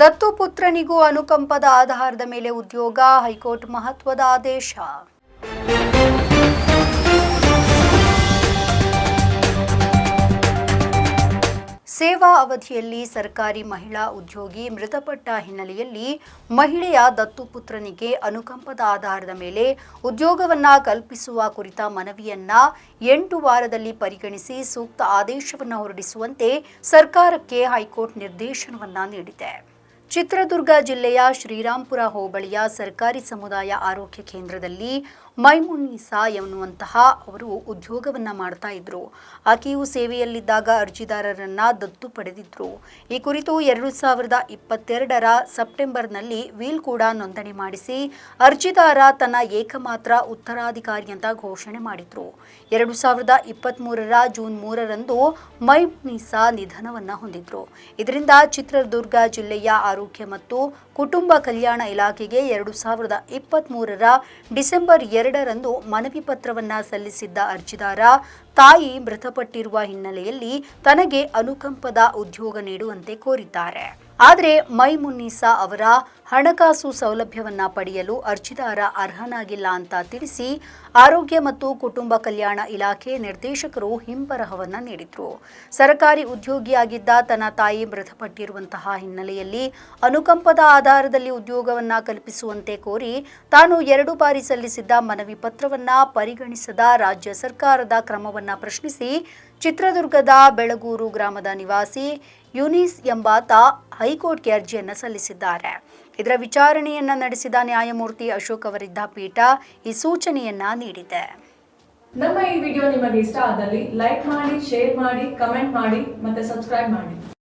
ದತ್ತು ಪುತ್ರನಿಗೂ ಅನುಕಂಪದ ಆಧಾರದ ಮೇಲೆ ಉದ್ಯೋಗ, ಹೈಕೋರ್ಟ್ ಮಹತ್ವದ ಆದೇಶ. ಸೇವಾ ಅವಧಿಯಲ್ಲಿ ಸರ್ಕಾರಿ ಮಹಿಳಾ ಉದ್ಯೋಗಿ ಮೃತಪಟ್ಟ ಹಿನ್ನೆಲೆಯಲ್ಲಿ ಮಹಿಳೆಯ ದತ್ತುಪುತ್ರನಿಗೆ ಅನುಕಂಪದ ಆಧಾರದ ಮೇಲೆ ಉದ್ಯೋಗವನ್ನ ಕಲ್ಪಿಸುವ ಕುರಿತ ಮನವಿಯನ್ನ ಎಂಟು ವಾರದಲ್ಲಿ ಪರಿಗಣಿಸಿ ಸೂಕ್ತ ಆದೇಶವನ್ನು ಹೊರಡಿಸುವಂತೆ ಸರ್ಕಾರಕ್ಕೆ ಹೈಕೋರ್ಟ್ ನಿರ್ದೇಶನವನ್ನ ನೀಡಿದೆ. ಚಿತ್ರದುರ್ಗ ಜಿಲ್ಲೆಯ ಶ್ರೀರಾಂಪುರ ಹೋಬಳಿಯ ಸರ್ಕಾರಿ ಸಮುದಾಯ ಆರೋಗ್ಯ ಕೇಂದ್ರದಲ್ಲಿ ಮೈಮುನ್ನಿಸಾ ಎನ್ನುವಂತಹ ಅವರು ಉದ್ಯೋಗವನ್ನ ಮಾಡ್ತಾ ಇದ್ರು. ಆಕೆಯು ಸೇವೆಯಲ್ಲಿದ್ದಾಗ ಅರ್ಜಿದಾರರನ್ನ ದತ್ತು ಪಡೆದಿದ್ರು. ಈ ಕುರಿತು ಎರಡು ಸಾವಿರದ ಇಪ್ಪತ್ತೆರಡರ ಸೆಪ್ಟೆಂಬರ್ನಲ್ಲಿ ವೀಲ್ ಕೂಡ ನೋಂದಣಿ ಮಾಡಿಸಿ ಅರ್ಜಿದಾರ ತನ್ನ ಏಕಮಾತ್ರ ಉತ್ತರಾಧಿಕಾರಿ ಅಂತ ಘೋಷಣೆ ಮಾಡಿದ್ರು. ಎರಡು ಸಾವಿರದ ಇಪ್ಪತ್ತ್ಮೂರರ ಜೂನ್ ಮೂರರಂದು ಮೈಮುನ್ನಿಸಾ ನಿಧನವನ್ನು ಹೊಂದಿದ್ರು. ಇದರಿಂದ ಚಿತ್ರದುರ್ಗ ಜಿಲ್ಲೆಯ ಆರೋಗ್ಯ ಮತ್ತು ಕುಟುಂಬ ಕಲ್ಯಾಣ ಇಲಾಖೆಗೆ ಎರಡು ಸಾವಿರದ ಇಪ್ಪತ್ತ್ಮೂರರ ಡಿಸೆಂಬರ್ ಎರಡರಂದು ಮನವಿ ಪತ್ರವನ್ನ ಸಲ್ಲಿಸಿದ್ದ ಅರ್ಜಿದಾರ, ತಾಯಿ ಮೃತಪಟ್ಟಿರುವ ಹಿನ್ನೆಲೆಯಲ್ಲಿ ತನಗೆ ಅನುಕಂಪದ ಉದ್ಯೋಗ ನೀಡುವಂತೆ ಕೋರಿದ್ದಾರೆ. ಆದರೆ ಮೈಮುನ್ನೀಸಾ ಅವರ ಹಣಕಾಸು ಸೌಲಭ್ಯವನ್ನ ಪಡೆಯಲು ಅರ್ಜಿದಾರ ಅರ್ಹನಾಗಿಲ್ಲ ಅಂತ ತಿಳಿಸಿ ಆರೋಗ್ಯ ಮತ್ತು ಕುಟುಂಬ ಕಲ್ಯಾಣ ಇಲಾಖೆ ನಿರ್ದೇಶಕರು ಹಿಂಬರಹವನ್ನು ನೀಡಿದರು. ಸರ್ಕಾರಿ ಉದ್ಯೋಗಿಯಾಗಿದ್ದ ತನ್ನ ತಾಯಿ ಮೃತಪಟ್ಟಿರುವಂತಹ ಹಿನ್ನೆಲೆಯಲ್ಲಿ ಅನುಕಂಪದ ಆಧಾರದಲ್ಲಿ ಉದ್ಯೋಗವನ್ನ ಕಲ್ಪಿಸುವಂತೆ ಕೋರಿ ತಾನು ಎರಡು ಬಾರಿ ಸಲ್ಲಿಸಿದ್ದ ಮನವಿ ಪತ್ರವನ್ನ ಪರಿಗಣಿಸದ ರಾಜ್ಯ ಸರ್ಕಾರದ ಕ್ರಮವನ್ನ ಪ್ರಶ್ನಿಸಿ ಚಿತ್ರದುರ್ಗದ ಬೆಳಗೂರು ಗ್ರಾಮದ ನಿವಾಸಿ ಯುನಿಸ್ ಎಂಬಾತ ಹೈಕೋರ್ಟ್ಗೆ ಅರ್ಜಿಯನ್ನು ಸಲ್ಲಿಸಿದ್ದಾರೆ. ಇದರ ವಿಚಾರಣೆಯನ್ನ ನಡೆಸಿದ ನ್ಯಾಯಮೂರ್ತಿ ಅಶೋಕ್ ಅವರಿದ್ದ ಪೀಠ ಈ ಸೂಚನೆಯನ್ನ ನೀಡಿದೆ. ನಮ್ಮ ಈ ವಿಡಿಯೋ ನಿಮಗೆ ಇಷ್ಟ ಆದಲ್ಲಿ ಲೈಕ್ ಮಾಡಿ, ಶೇರ್ ಮಾಡಿ, ಕಮೆಂಟ್ ಮಾಡಿ ಮತ್ತೆ ಸಬ್ಸ್ಕ್ರೈಬ್ ಮಾಡಿ.